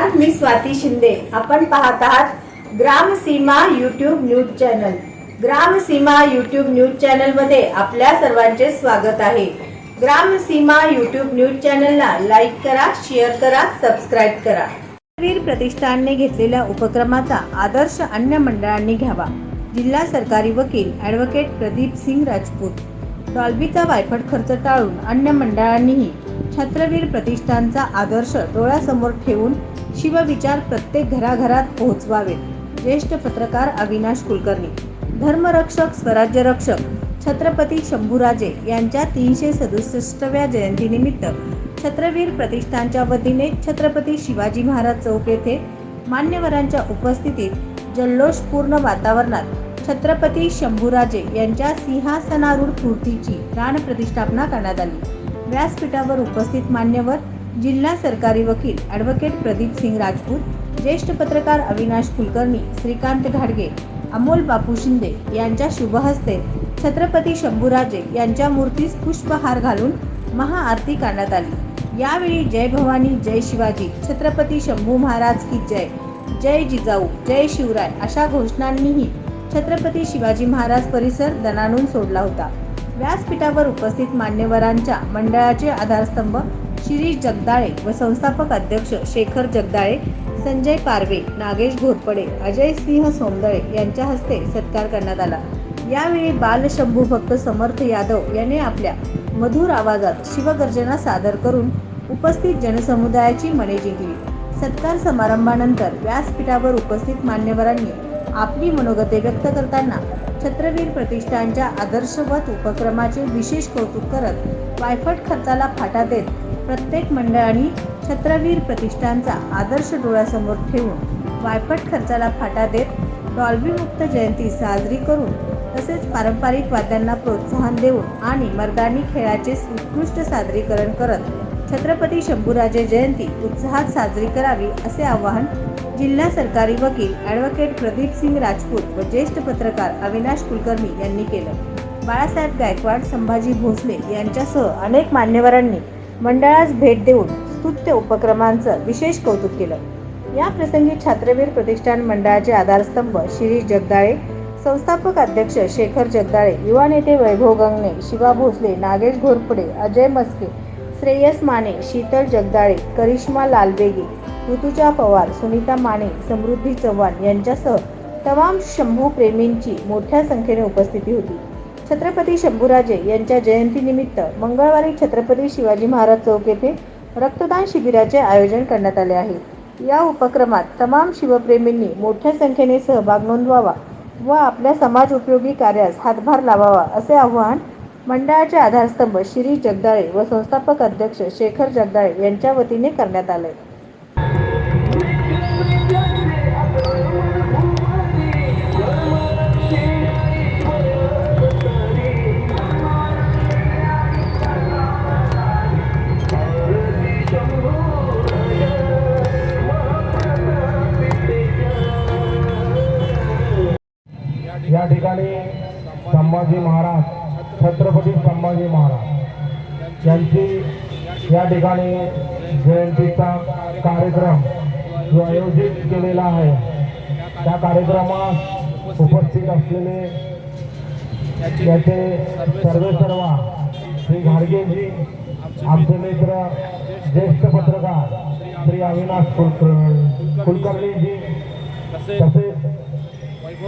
मी स्वाती शिंदे. आपण पाहत आहात Gramseema YouTube YouTube news channel. Gramseema YouTube YouTube news चॅनलमध्ये आपल्या सर्वांचे स्वागत आहे. ग्रामसीमा यूट्यूब युट्यूब न्यूज चॅनलला लाईक करा शेअर करा सबस्क्राईब करा. वीर प्रतिष्ठानने घेतलेल्या उपक्रमाचा आदर्श अन्य मंडळांनी घ्यावा. जिल्हा सरकारी वकील ॲडव्होकेट प्रदीप सिंग राजपूत. डॉल्बीचा वायफट खर्च टाळून अन्य मंडळांनीही छत्रवीर प्रतिष्ठानचा आदर्श डोळ्यासमोर ठेवून शिवविचार प्रत्येक घराघरात पोहोचवावेत ज्येष्ठ पत्रकार अविनाश कुलकर्णी. धर्मरक्षक स्वराज्य रक्षक छत्रपती शंभूराजे यांच्या तीनशे सदुसष्टव्या जयंतीनिमित्त छत्रवीर प्रतिष्ठानच्या वतीने छत्रपती शिवाजी महाराज चौक येथे मान्यवरांच्या उपस्थितीत जल्लोषपूर्ण वातावरणात छत्रपती शंभूराजे यांच्या सिंहासनारूढ मूर्तीची प्राणप्रतिष्ठापना करण्यात आली. व्यासपीठावर उपस्थित मान्यवर जिल्हा सरकारी वकील ॲडव्होकेट प्रदीप सिंग राजपूत ज्येष्ठ पत्रकार अविनाश कुलकर्णी श्रीकांत घाडगे अमोल बापू शिंदे यांच्या शुभहस्ते छत्रपती शंभूराजे यांच्या मूर्तीस पुष्पहार घालून महाआरती करण्यात आली. यावेळी जय भवानी जय शिवाजी छत्रपती शंभू महाराज की जय जय जिजाऊ जय शिवराय अशा घोषणांनीही छत्रपती शिवाजी महाराज परिसर दणाणून सोडला होता. व्यासपीठावर उपस्थित मान्यवरांच्या मंडळाचे आधारस्तंभ शिरीष जगदाळे व संस्थापक अध्यक्ष शेखर जगदाळे संजय पारवे नागेश घोरपडे अजय सिंह सोमदळे यांच्या हस्ते सत्कार करण्यात आला. यावेळी बालशंभू भक्त समर्थ यादव याने आपल्या मधुर आवाजात शिवगर्जना सादर करून उपस्थित जनसमुदायाची मने जिंकली. सत्कार समारंभानंतर व्यासपीठावर उपस्थित मान्यवरांनी आपली मनोगते व्यक्त करताना छत्रवीर प्रतिष्ठानच्या आदर्शवत उपक्रमाचे विशेष कौतुक करत वायफट खर्चाला फाटा देत प्रत्येक मंडळाने छत्रवीर प्रतिष्ठानचा आदर्श डोळ्यासमोर ठेवून वायफट खर्चाला फाटा देत डॉल्बीमुक्त जयंती साजरी करून तसेच पारंपरिक वाद्यांना प्रोत्साहन देऊन आणि मर्दानी खेळाचे उत्कृष्ट सादरीकरण करत छत्रपती शंभूराजे जयंती उत्साहात साजरी करावी असे आवाहन जिल्हा सरकारी वकील ॲडव्होकेट प्रदीप सिंग राजपूत व ज्येष्ठ पत्रकार अविनाश कुलकर्णी यांनी केलं. बाळासाहेब गायकवाड संभाजी भोसले यांच्यासह अनेक मान्यवरांनी मंडळास भेट देऊन स्तुत्य उपक्रमांचं विशेष कौतुक केलं. या प्रसंगी छात्रवीर प्रतिष्ठान मंडळाचे आधारस्तंभ शिरीष जगदाळे संस्थापक अध्यक्ष शेखर जगदाळे युवा नेते वैभव गंगणे शिवा भोसले नागेश घोरपडे अजय मस्के श्रेयस माने शीतल जगदाळे करिश्मा लालबेगे ऋतुजा पवार सुनीता माने समृद्धी चव्हाण यांच्यासह तमाम शंभू प्रेमींची मोठ्या संख्येने उपस्थिती होती. छत्रपती शंभूराजे यांच्या जयंतीनिमित्त मंगळवारी छत्रपती शिवाजी महाराज चौक येथे रक्तदान शिबिराचे आयोजन करण्यात आले आहे. या उपक्रमात तमाम शिवप्रेमींनी मोठ्या संख्येने सहभाग नोंदवावा व आपल्या समाज उपयोगी कार्यास हातभार लावावा असे आवाहन मंडळाचे आधारस्तंभ श्री जगदाळे व संस्थापक अध्यक्ष शेखर जगदाळे यांच्या वतीने करण्यात आले. ठिकाणी संभाजी महाराज छत्रपती संभाजी महाराज यांची या ठिकाणी जयंतीचा कार्यक्रम जो आयोजित केलेला आहे त्या कार्यक्रमात उपस्थित असलेले याचे सर्वे सर्व श्री घाडगेजी आमचे मित्र ज्येष्ठ पत्रकार श्री अविनाश कुलकर्णी कुलकर्णीजी तसेच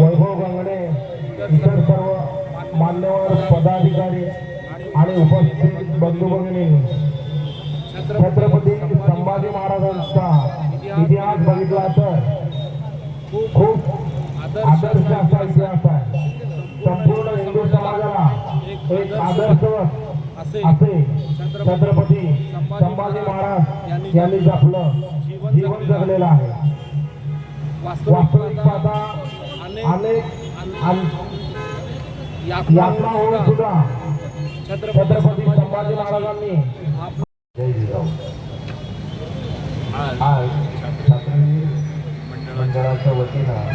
वैभव गंगणे इतर सर्व मान्यवर पदाधिकारी आणि उपस्थित बंधू भगिनी छत्रपती संभाजी महाराजांचा इतिहास बघितला तर खूप आदर्श असा इतिहास आहे. संपूर्ण हिंदू समाजाला एक आदर्शवत असे छत्रपती संभाजी महाराज यांनी आपलं जीवन जगलेलं आहे. वास्तविक पाहता अनेक होऊन सुद्धा छत्रपती संभाजी महाराजांनी आज मंडळाच्या वतीनं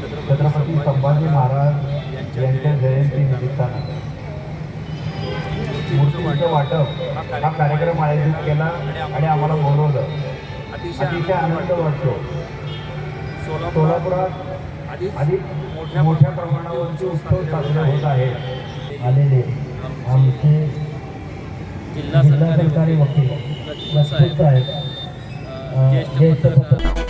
छत्रपती संभाजी महाराज यांच्या जयंती निमित्तानं मूर्तीचं वाटप हा कार्यक्रम आयोजित केला आणि आम्हाला बोलवलं. अतिशय आनंद वाटतो. सोलापुरात सोलापुरात अधिक मोठ्या मोठ्या प्रमाणावरती उत्सव साजरे होत आहे. आलेले आमचे जिल्हा सरकारी वकील ज्येष्ठ पत्रकार